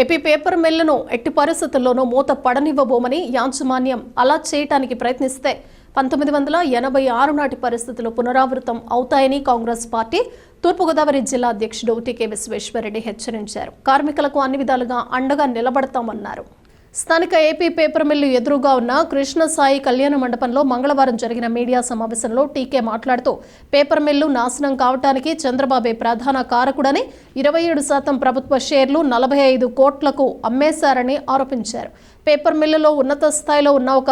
AP paper మిల్లును ఎట్టి పరిస్థితుల్లోనూ మూత పడనివ్వబోమని యాజమాన్యం అలా చేయటానికి ప్రయత్నిస్తే పంతొమ్మిది వందల ఎనభై ఆరు నాటి పరిస్థితులు పునరావృతం అవుతాయని కాంగ్రెస్ పార్టీ తూర్పుగోదావరి జిల్లా అధ్యక్షుడు టీకే విశ్వేశ్వరరెడ్డి హెచ్చరించారు. కార్మికులకు అన్ని విధాలుగా అండగా నిలబడతామన్నారు. స్థానిక ఏపీ పేపర్ మిల్లు ఎదురుగా ఉన్న కృష్ణసాయి కళ్యాణ మండపంలో మంగళవారం జరిగిన మీడియా సమావేశంలో టీకే మాట్లాడుతూ పేపర్ మిల్లు నాశనం కావటానికి చంద్రబాబే ప్రధాన కారకుడని ఇరవై ఏడు శాతం ప్రభుత్వ షేర్లు నలభై ఐదు కోట్లకు అమ్మేశారని ఆరోపించారు. పేపర్ మిల్లులో ఉన్నత స్థాయిలో ఉన్న ఒక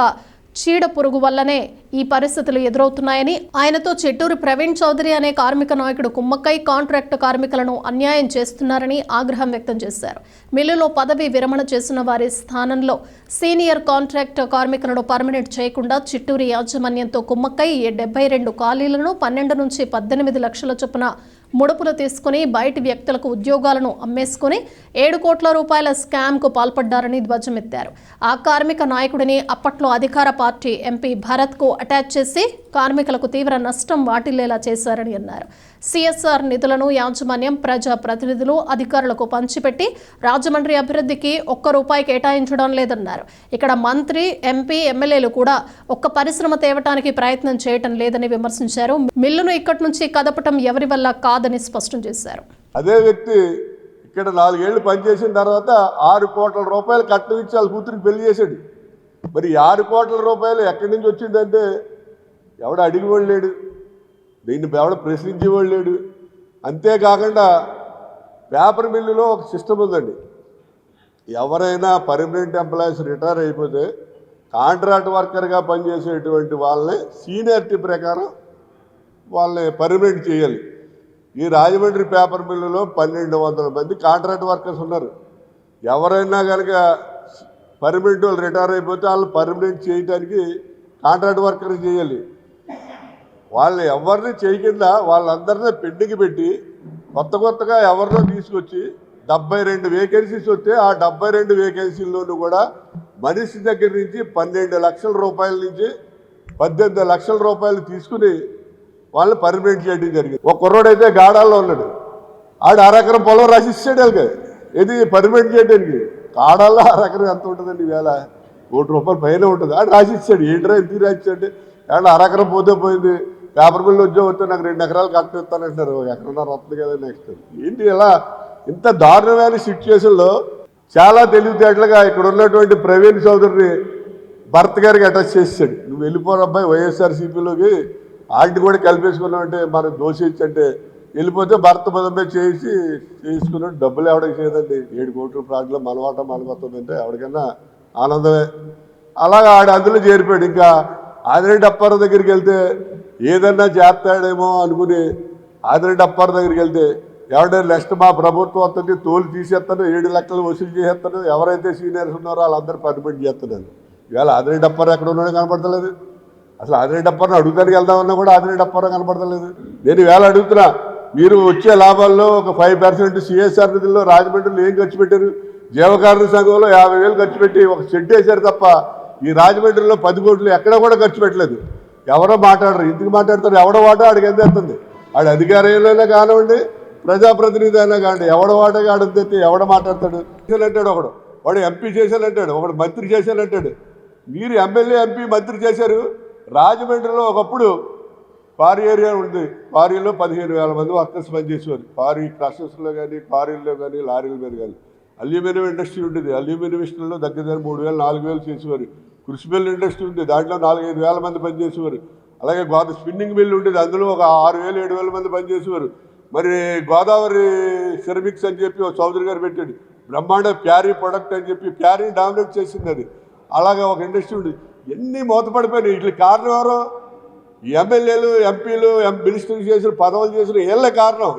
చీడ పురుగు వల్లనే ఈ పరిస్థితులు ఎదురవుతున్నాయని ఆయనతో చెట్టూరు ప్రవీణ్ చౌదరి అనే కార్మిక నాయకుడు కుమ్మక్కై కాంట్రాక్టు కార్మికులను అన్యాయం చేస్తున్నారని ఆగ్రహం వ్యక్తం చేశారు. మిల్లులో పదవి విరమణ చేసిన వారి స్థానంలో సీనియర్ కాంట్రాక్ట్ కార్మికులను పర్మనెంట్ చేయకుండా చిట్టూరు యాజమాన్యంతో కుమ్మక్కై ఈ డెబ్బై రెండు ఖాళీలను పన్నెండు నుంచి పద్దెనిమిది లక్షల చొప్పున ముడుపులు తీసుకుని బయటి వ్యక్తులకు ఉద్యోగాలను అమ్మేసుకుని ఏడు కోట్ల రూపాయల స్కామ్కు పాల్పడ్డారని ధ్వజమెత్తారు. ఆ కార్మిక నాయకుడిని అప్పట్లో అధికార పార్టీ ఎంపీ భరత్కు అటాచ్ చేసి కార్మికులకు తీవ్ర నష్టం వాటిల్లేలా చేశారని అన్నారు. సిఎస్ఆర్ నిధులను యాజమాన్యం ప్రజా ప్రతినిధులు అధికారులకు పంచిపెట్టి రాజమండ్రి అభివృద్ధికి ఒక్క రూపాయి కేటాయించడం లేదన్నారు. ఇక్కడ మంత్రి ఎంపీ ఎమ్మెల్యేలు కూడా ఒక్క పరిశ్రమ తేవటానికి ప్రయత్నం చేయటం లేదని విమర్శించారు. మిల్లును ఇక్కడి నుంచి కదపటం ఎవరి వల్ల కాదని స్పష్టం చేశారు. అదే వ్యక్తి ఇక్కడ నాలుగేళ్ళు పనిచేసిన తర్వాత ఆరు కోట్ల రూపాయలు కట్నం వాళ్ళ కూతురికి పెళ్ళి చేశాడు. మరి ఆరు కోట్ల రూపాయలు ఎక్కడి నుంచి వచ్చిందంటే ఎవడ అడిగేవాడు లేడు. దీన్ని ఎవడ ప్రశ్నించేవాడు లేడు. అంతేకాకుండా పేపర్ మిల్లులో ఒక సిస్టమ్ ఉందండి. ఎవరైనా పర్మనెంట్ ఎంప్లాయీస్ రిటైర్ అయిపోతే కాంట్రాక్ట్ వర్కర్గా పనిచేసేటువంటి వాళ్ళని సీనియారిటీ ప్రకారం వాళ్ళని పర్మనెంట్ చేయాలి. ఈ రాజమండ్రి పేపర్ మిల్లులో పన్నెండు వందల మంది కాంట్రాక్ట్ వర్కర్స్ ఉన్నారు. ఎవరైనా కనుక పర్మనెంట్ వాళ్ళు రిటైర్ అయిపోతే వాళ్ళు పర్మనెంట్ చేయడానికి కాంట్రాక్ట్ వర్కర్ చేయాలి. వాళ్ళు ఎవరిని చేయకుండా వాళ్ళందరినీ పెండింగ్ పెట్టి కొత్త కొత్తగా ఎవరినో తీసుకొచ్చి డెబ్బై రెండు వేకెన్సీస్ వస్తే ఆ డెబ్బై రెండు వేకెన్సీల్లోనూ కూడా మనిషి దగ్గర నుంచి పన్నెండు లక్షల రూపాయల నుంచి పద్దెనిమిది లక్షల రూపాయలు తీసుకుని వాళ్ళు పర్మనెంట్ చేయడం జరిగింది. ఒక కుర్రోడైతే గాడాల్లో ఉన్నాడు. ఆడు అరకరం పొలం రాసిస్తాడు వాళ్ళకి ఇది పర్మనెంట్ చేయడానికి? గాడాల్లో అరకరం ఎంత ఉంటుందండి వేళ? కోటి రూపాయలు పైన ఉంటుంది. ఆడు రాసిస్తాడు. ఏంట్రా ఎందుకు రాసిస్తాడు? ఏమన్నా అరెకరం పోతే పోయింది? పేపర్ బిల్లు ఉద్యోగం వస్తే నాకు రెండు ఎకరాలు కరెక్ట్ ఇస్తానంటున్నారు ఎక్కడన్నా వస్తుంది కదా నెక్స్ట్ ఏంటి ఇలా ఇంత దారుణమైన సిచ్యువేషన్లో చాలా తెలివితేటలుగా ఇక్కడ ఉన్నటువంటి ప్రవీణ్ చౌదరిని భర్త గారికి అటాచ్ చేసాడు నువ్వు వెళ్ళిపోరు అబ్బాయి వైఎస్ఆర్సీపీలోకి. ఆంటీ కూడా కలిపేసుకున్నామంటే అంటే మనకు దోషించి అంటే వెళ్ళిపోతే భర్త పదమే చేసి చేసుకున్నాడు. డబ్బులు ఎవడికి చేయదండి. ఏడు కోట్ల ప్రాంతంలో మనవాట మనకొస్తుందంటే ఎవరికైనా ఆనందమే. అలాగా ఆడ అందులో చేరిపోయాడు. ఇంకా ఆదిరెడ్డి అప్పారావు దగ్గరికి వెళ్తే ఏదన్నా చేస్తాడేమో అనుకుని ఆదిరెడ్డి డప్పర్ దగ్గరికి వెళ్తే ఎవడే నెక్స్ట్ మా ప్రభుత్వం వస్తుంది తోలు తీసేస్తాను ఏడు లక్షలు వసూలు చేసేస్తాను ఎవరైతే సీనియర్స్ ఉన్నారో వాళ్ళందరూ పర్మిట్ చేస్తున్నాను ఇవాళ ఆదిరెడ్డి డప్పర్ ఎక్కడ ఉన్నాడో కనపడతలేదు. అసలు ఆదిరెడ్డి అప్పారావు అడుగుతానికి వెళ్దామన్నా కూడా ఆదిరెడ్డి అప్పారావు కనపడతలేదు. నేను వేళ అడుగుతున్నా మీరు వచ్చే లాభాల్లో ఒక ఫైవ్ పర్సెంట్ సిఎస్ఆర్ నిధుల్లో రాజమండ్రిలో ఏం ఖర్చు పెట్టారు? జీవకారుణ సంఘంలో యాభై వేలు ఖర్చు పెట్టి ఒక షెడ్ వేశారు తప్ప ఈ రాజమండ్రిలో పది కోట్లు ఎక్కడ కూడా ఖర్చు పెట్టలేదు. ఎవరో మాట్లాడరు. ఇంటికి మాట్లాడతారు. ఎవడో వాటో ఆడికి ఎంత ఎత్తుంది ఆడు అధికారంలోనే కానివ్వండి ప్రజాప్రతినిధి అయినా కానివ్వండి ఎవడ వాటో ఆడితే ఎవడ మాట్లాడతాడు? చేశానంటాడు ఒకడు. వాడు ఎంపీ చేశానంటాడు ఒకడు మంత్రి చేశానంటాడు మీరు ఎమ్మెల్యే ఎంపీ మంత్రి చేశారు. రాజమండ్రిలో ఒకప్పుడు క్వారీ ఏరియా ఉంది. క్వారీలో పదిహేను వేల మంది వర్కర్స్ పనిచేసేవారు. క్వారీ క్రాసెస్లో కానీ క్వారీల్లో కానీ లారీల మీద కానీ. అల్యూమినియం ఇండస్ట్రీ ఉండేది. అల్యూమినియం ఇండస్ట్రీలో దగ్గర దగ్గర మూడు వేలు నాలుగు వేలు చేసేవారు. కృషి మిల్ ఇండస్ట్రీ ఉంది దాంట్లో నాలుగైదు వేల మంది పనిచేసేవారు. అలాగే గోదా స్పిన్నింగ్ మిల్ ఉండేది అందులో ఒక ఆరు వేలు ఏడు వేల మంది పనిచేసేవారు. మరి గోదావరి సెరమిక్స్ అని చెప్పి ఒక చౌదరి గారు పెట్టాడు. బ్రహ్మాండ ప్యారీ ప్రొడక్ట్ అని చెప్పి ప్యారీని డామినేట్ చేసింది అది. అలాగే ఒక ఇండస్ట్రీ ఉంది. ఎన్ని మూతపడిపోయినాయి. వీటికి కారణం ఎవరు? ఎమ్మెల్యేలు ఎంపీలు మినిస్టర్లు చేసిన పదవులు చేసిన వీళ్ళే కారణం.